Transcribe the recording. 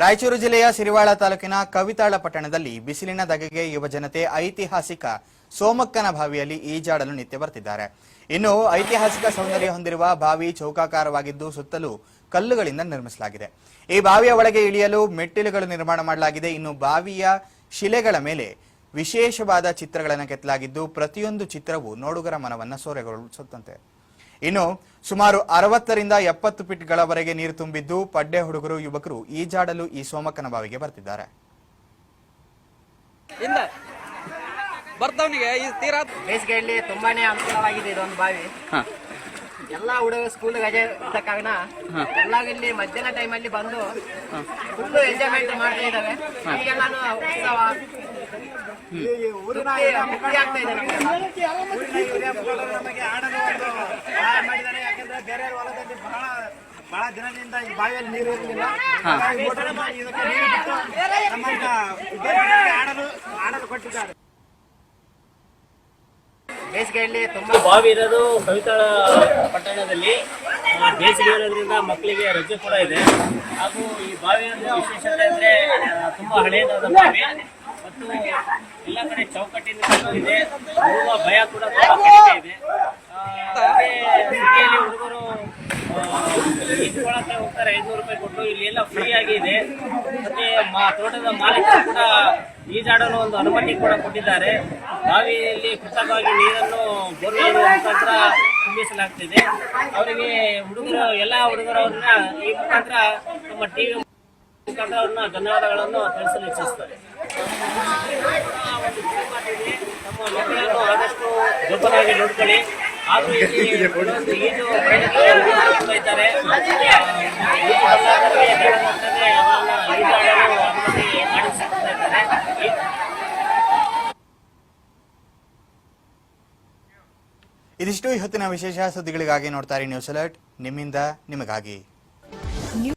ರಾಯಚೂರು ಜಿಲ್ಲೆಯ ಸಿರಿವಾಳ ತಾಲೂಕಿನ ಕವಿತಾಳ ಪಟ್ಟಣದಲ್ಲಿ ಬಿಸಿಲಿನ ದಗೆಗೆ ಯುವ ಜನತೆ ಐತಿಹಾಸಿಕ ಸೋಮಕ್ಕನ ಬಾವಿಯಲ್ಲಿ ಈಜಾಡಲು ನಿತ್ಯ ಬರ್ತಿದ್ದಾರೆ. ಇನ್ನು ಐತಿಹಾಸಿಕ ಸೌಂದರ್ಯ ಹೊಂದಿರುವ ಬಾವಿ ಚೌಕಾಕಾರವಾಗಿದ್ದು ಸುತ್ತಲೂ ಕಲ್ಲುಗಳಿಂದ ನಿರ್ಮಿಸಲಾಗಿದೆ. ಈ ಬಾವಿಯ ಒಳಗೆ ಇಳಿಯಲು ಮೆಟ್ಟಿಲುಗಳು ನಿರ್ಮಾಣ ಮಾಡಲಾಗಿದೆ. ಇನ್ನು ಬಾವಿಯ ಶಿಲೆಗಳ ಮೇಲೆ ವಿಶೇಷವಾದ ಚಿತ್ರಗಳನ್ನು ಕೆತ್ತಲಾಗಿದ್ದು ಪ್ರತಿಯೊಂದು ಚಿತ್ರವು ನೋಡುಗರ ಮನವನ್ನು ಸೂರೆಗೊಳಿಸುತ್ತಂತೆ. ಇನ್ನು ಸುಮಾರು ಅರವತ್ತರಿಂದ ಎಪ್ಪತ್ತು ಫೀಟ್ಗಳವರೆಗೆ ನೀರು ತುಂಬಿದ್ದು ಪಡ್ಡೆ ಹುಡುಗರು ಯುವಕರು ಈಜಾಡಲು ಈ ಸೋಮಕ್ಕನ ಬಾವಿಗೆ ಬರ್ತಿದ್ದಾರೆ. ಬರ್ತವನಿಗೆ ಈ ತೀರಾ ಬೇಸಿಗೆಯಲ್ಲಿ ತುಂಬಾನೇ ಅನುಕೂಲವಾಗಿದೆ ಇದೊಂದು ಬಾವಿ. ಎಲ್ಲಾ ಹುಡುಗರು ಸ್ಕೂಲ್ ರಜೆ ಇದ್ದ ಕಾರಣ ಎಲ್ಲ ಇಲ್ಲಿ ಮಧ್ಯಾಹ್ನ ಟೈಮಲ್ಲಿ ಬಂದು ಫುಲ್ ಎಂಜಾಯ್ಮೆಂಟ್ ಮಾಡ್ತಾ ಇದ್ದಾರೆ. ಈಗೆಲ್ಲಾನು ಉತ್ಸವ ಊರಿನ ಆಗ್ತಾ ಇದೆ ನಮ್ಗೆಲ್ಲ. ನಮಗೆ ಆಡಲು ಒಂದು ಹೊಲದಲ್ಲಿ ಬಹಳ ಬಹಳ ದಿನದಿಂದ ಈ ಬಾವಿಯಲ್ಲಿ ನೀರು ಇರಲಿಲ್ಲ ಹಾಗಾಗಿ ಮೋಟರ್ ಮಾಡಿ ಇದಕ್ಕೆ ನೀರು ಬಿಟ್ಟು ನಮ್ಮನ್ನ ವಿದ್ಯಾರ್ಥಿಗಳಿಗೆ ಆಡಲು ಆಡಲು ಕೊಟ್ಟಿದ್ದಾರೆ. ಬೇಸಿಗೆಯಲ್ಲಿ ತುಂಬಾ ಬಾವಿ ಇರೋದು ಕವಿತಾಳ ಪಟ್ಟಣದಲ್ಲಿ. ಬೇಸಿಗೆ ಇರೋದ್ರಿಂದ ಮಕ್ಕಳಿಗೆ ರಜೆ ಕೂಡ ಇದೆ. ಹಾಗೂ ಈ ಬಾವಿಯ ಒಂದು ವಿಶೇಷತೆ ಅಂದ್ರೆ ತುಂಬಾ ಹಳೆಯದಾದ ಬಾವಿ. ಮತ್ತು ಎಲ್ಲ ಕಡೆ ಚೌಕಟ್ಟಿನ ಇದೆ ಭಯ ಕೂಡ ತುಂಬಾ ಕಡಿಮೆ ಇದೆ ಆ, ಮತ್ತೆ ಸಿಟಿಯಲ್ಲಿ ಹುಡುಗರು ಈಜ್ಕೊಳಕ್ಕೆ ಹೋಗ್ತಾರೆ ಐನೂರು ರೂಪಾಯಿ ಕೊಟ್ಟು ಇಲ್ಲಿ ಎಲ್ಲ ಫ್ರೀ ಆಗಿದೆ. ಮತ್ತೆ ಮಾ- ತೋಟದ ಮಾಲೀಕರು ಕೂಡ ಈಜಾಡಲು ಒಂದು ಅನುಮತಿ ಕೂಡ ಕೊಟ್ಟಿದ್ದಾರೆ. ಬಾವಿಯಲ್ಲಿ ಕೃತಕವಾಗಿ ನೀರನ್ನು ಬೋರ್ವೆಲ್ ಮುಖಾಂತರ ತುಂಬಿಸಲಾಗ್ತಿದೆ. ಅವರಿಗೆ ಹುಡುಗರು ಎಲ್ಲ ಹುಡುಗರವ್ರನ್ನ ಈ ಮುಖಾಂತರ ನಮ್ಮ ಟಿವಿ ಮುಖಾಂತರ ಅವ್ರನ್ನ ಧನ್ಯವಾದಗಳನ್ನು ತಿಳಿಸಲು ಇಚ್ಛಿಸ್ತಾರೆ ನಮ್ಮ ಮಕ್ಕಳನ್ನು ಆದಷ್ಟು ದೊಡ್ಡದಾಗಿ ನೋಡ್ಕೊಳ್ಳಿ. ಹಾಗೂ ಇಲ್ಲಿ ಈಜು ಇದ್ದಾರೆ ಆ, ಈಜು ಬರಲಾದವರಿಗೆ ಧೈರ್ಯವಾಗ್ತದೆ, ಅವರನ್ನ ಈಜಾಡಲು ಅನುಮತಿ ಮಾಡಿಸ್ತಾ ಇದ್ದಾರೆ ಈ- ಇದಿಷ್ಟು ಇವತ್ತಿನ ವಿಶೇಷ ಸುದ್ದಿಗಳಿಗಾಗಿ ನೋಡ್ತಾರೆ ನ್ಯೂಸ್ ಅಲರ್ಟ್ ನಿಮ್ಮಿಂದ ನಿಮಗಾಗಿ.